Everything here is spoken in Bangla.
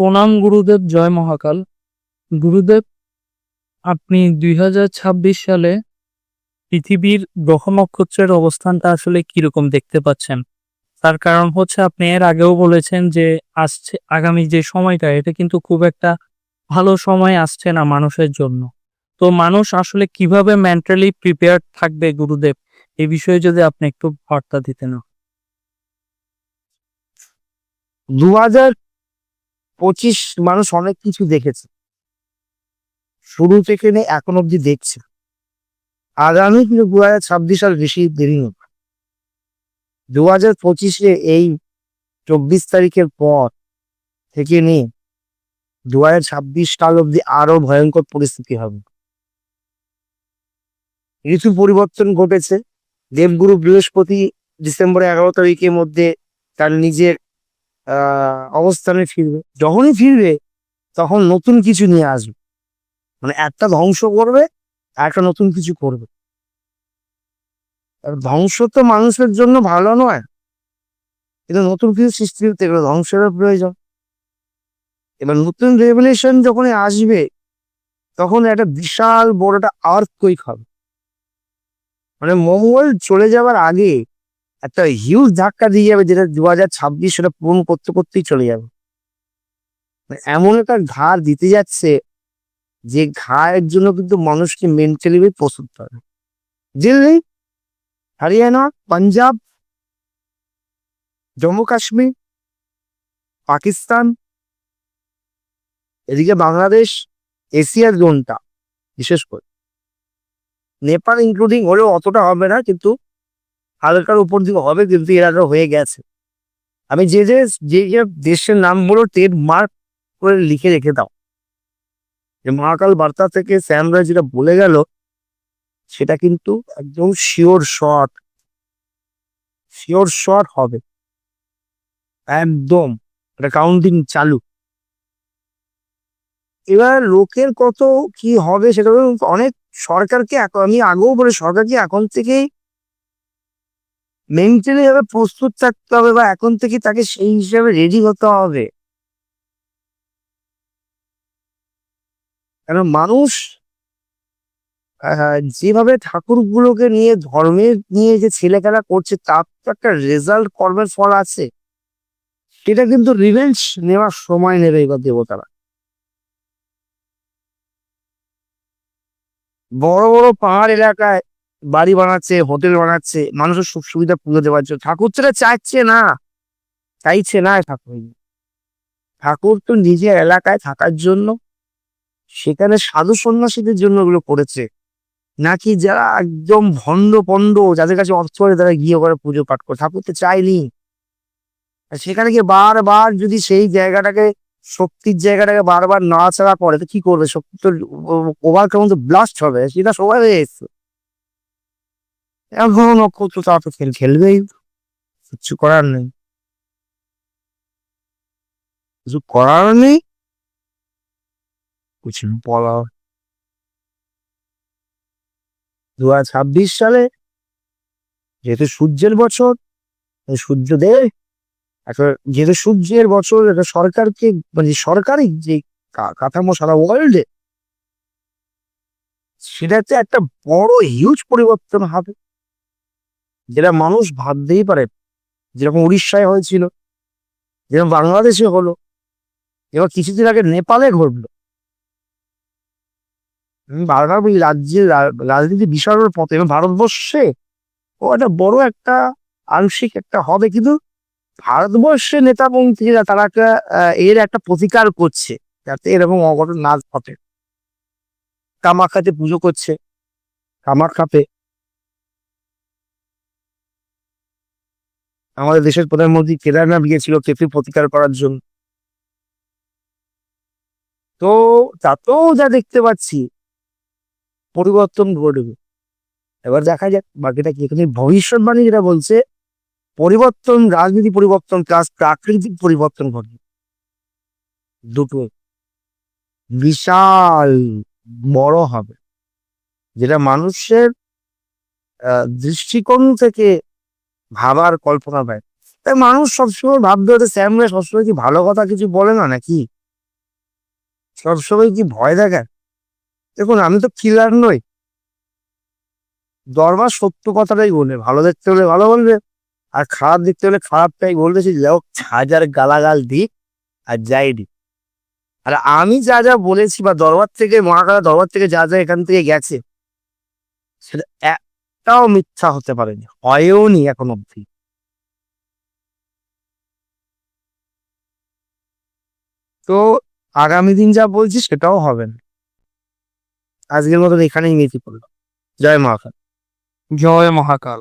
প্রণাম গুরুদেব, জয় মহাকাল। গুরুদেব, আপনি দুই হাজার ছাব্বিশ সালে পৃথিবীর গ্রহ নক্ষত্রের অবস্থানটা আসলে কীরকম দেখতে পাচ্ছেন? তার কারণ হচ্ছে আপনি এর আগেও বলেছেন যে আসছে, আগামী যে সময়টা, এটা কিন্তু খুব একটা ভালো সময় আসছে না মানুষের জন্য। তো মানুষ আসলে কীভাবে মেন্টালি প্রিপেয়ার থাকবে গুরুদেব? এই বিষয়ে যদি আপনি একটু বার্তা দিতেন। দু হাজার পঁচিশ মানুষ অনেক কিছু দেখেছে। শুরু থেকে নিয়ে এখন অব্দি দেখছে। আগামী কিন্তু দু হাজার ছাব্বিশ আর বেশি দেরি নেই। দু হাজার পঁচিশে এই চব্বিশ তারিখের পর থেকে নিয়ে দু হাজার ছাব্বিশ সাল অব্দি আরও ভয়ঙ্কর পরিস্থিতি হবে। ঋতু পরিবর্তন ঘটেছে। দেবগুরু বৃহস্পতি ডিসেম্বর এগারো তারিখের মধ্যে তার নিজের অবস্থানে ফিরবে। যখনই ফিরবে, তখন নতুন কিছু নিয়ে আসবে। মানে একটা ধ্বংস করবে, আর একটা নতুন কিছু করবে। ধ্বংস তো মানুষের জন্য ভালো নয়। কিন্তু নতুন কিছু সৃষ্টি হতে গেলে ধ্বংসের প্রয়োজন। এবার নতুন রেভলিউশন যখন আসবে, তখন একটা বিশাল বড় একটা আর্থ কুইক হবে। মানে মঙ্গল চলে যাওয়ার আগে একটা হিউজ ধাক্কা দিয়ে যাবে যেটা দু হাজার ছাব্বিশ সেটা পূরণ করতে করতেই চলে যাবে। মানে এমন একটা ঘা দিতে যাচ্ছে যে ঘায়ের জন্য কিন্তু মানুষকে মেন্টালি প্রস্তুত করে দিল্লি, হরিয়ানা, পাঞ্জাব, জম্মু কাশ্মীর, পাকিস্তান, এদিকে বাংলাদেশ এশিয়ার জোনটা, বিশেষ করে। নেপাল ইনক্লুডিং হলেও অতটা হবে না, কিন্তু হালকার উপর দিকে হবে, কিন্তু এর হয়ে গেছে। আমি যে যে যে যে দেশের নামগুলো টেট মার্ক করে লিখে রেখে দাও। যে মহাকাল বার্তা থেকে স্যামরা যেটা বলে গেল, সেটা কিন্তু একদম শিওর শট। শিওর শট হবে। একদম। কাউন্টিং চালু। এবার লোকের কত কি হবে সেটা অনেক সরকারকে, আমি আগেও বলে সরকারকে এখন থেকেই মেন্টালি ভাবে প্রস্তুত থাকতে হবে বা এখন থেকে তাকে সেই হিসাবে রেডি হতে হবে। কারণ মানুষ যেভাবে ঠাকুরগুলোকে নিয়ে ধর্মের নিয়ে যে ছেলেখেলা করছে, তার তো একটা রেজাল্ট কর্মের ফল আছে। সেটা কিন্তু রিভেঞ্জ নেওয়ার সময় নেবে এবার দেবতারা। বড় বড় পাহাড় এলাকায় বাড়ি বানাচ্ছে, হোটেল বানাচ্ছে, মানুষের সুখ সুবিধা পুজো দেওয়ার জন্য। ঠাকুর সেটা চাইছে না চাইছে না ঠাকুর ঠাকুর তো নিজের এলাকায় থাকার জন্য, সেখানে সাধু সন্ন্যাসীদের জন্য ওগুলো করেছে। নাকি যারা একদম ভণ্ড পণ্ড, যাদের কাছে অর্থ হয় তারা গিয়ে ওখানে পুজো পাঠ করে। ঠাকুর তো চাইনি সেখানে গিয়ে বারবার যদি সেই জায়গাটাকে, শক্তির জায়গাটাকে বারবার নাড়াচাড়া করে, তো কি করবে? শক্তি তো ওভার কেমন তো ব্লাস্ট হবে, সেটা সবাই হয়ে এসছে এখন নক্ষত্র তারা তো খেল, খেলবেই। কিছু করার নেই। কিছু করার নেই? কিছু দু ছাব্বিশ সালে যেহেতু সূর্যের বছর সূর্য দেব একটা, যেহেতু সূর্যের বছর, একটা সরকারকে মানে সরকারি যে কাঠামো সারা ওয়ার্ল্ডে সেটাতে একটা বড় হিউজ পরিবর্তন হবে। যেটা মানুষ ভাবতেই পারে যেরকম উড়িষ্যায় হয়েছিল, যেরকম বাংলাদেশে হলো, এবার কিছুদিন আগে নেপালে ঘটলো। বারবার বলি, রাজ্যের রাজনীতি বড় পথে এবং ভারতবর্ষে ও একটা বড় একটা আংশিক একটা হবে, কিন্তু ভারতবর্ষে নেতামন্ত্রীরা তারা একটা এর একটা প্রতিকার করছে, যাতে এরকম অঘটন না ঘটে। কামাখ্যাতে পুজো করছে, কামাখ্যাতে আমাদের দেশের প্রধানমন্ত্রী কেদারনাথ গিয়েছিল কেপি প্রতিকার করার জন্য। তো তাতেও যা দেখতে পাচ্ছি, পরিবর্তন ঘটবে। এবার দেখা যাক, বাকিটা কি এখানে ভবিষ্যৎবাণী যেটা বলছে, পরিবর্তন, রাজনীতি পরিবর্তন প্লাস প্রাকৃতিক পরিবর্তন ঘটবে। দুটো বিশাল বড় হবে, যেটা মানুষের দৃষ্টিকোণ থেকে ভাবার কল্পনা দেয় তাই মানুষ সবসময় ভাবতে হতে স্যামরা সবসময় কি ভালো কথা কিছু বলে না নাকি? সবসময় কি ভয় দেখায়? দেখুন, আমি তো কিলার নই। দরবার সত্য কথাটাই বলে ভালো দেখতে হলে ভালো বলবে, আর খারাপ দেখতে হলে খারাপটাই বলতেছি লোক হাজার গালাগাল দিক আর যাই দিক। আর আমি যা যা বলেছি বা দরবার থেকে মহাকালা দরবার থেকে যা যা এখান থেকে গেছে, সেটা একটাও মিথ্যা হতে পারেনি, হয়েও নি এখন অব্দি তো আগামী দিন যা বলছি সেটাও হবে না। আজকের মতন এখানেই নীতি পড়ল জয় মহাকাল। জয় মহাকাল।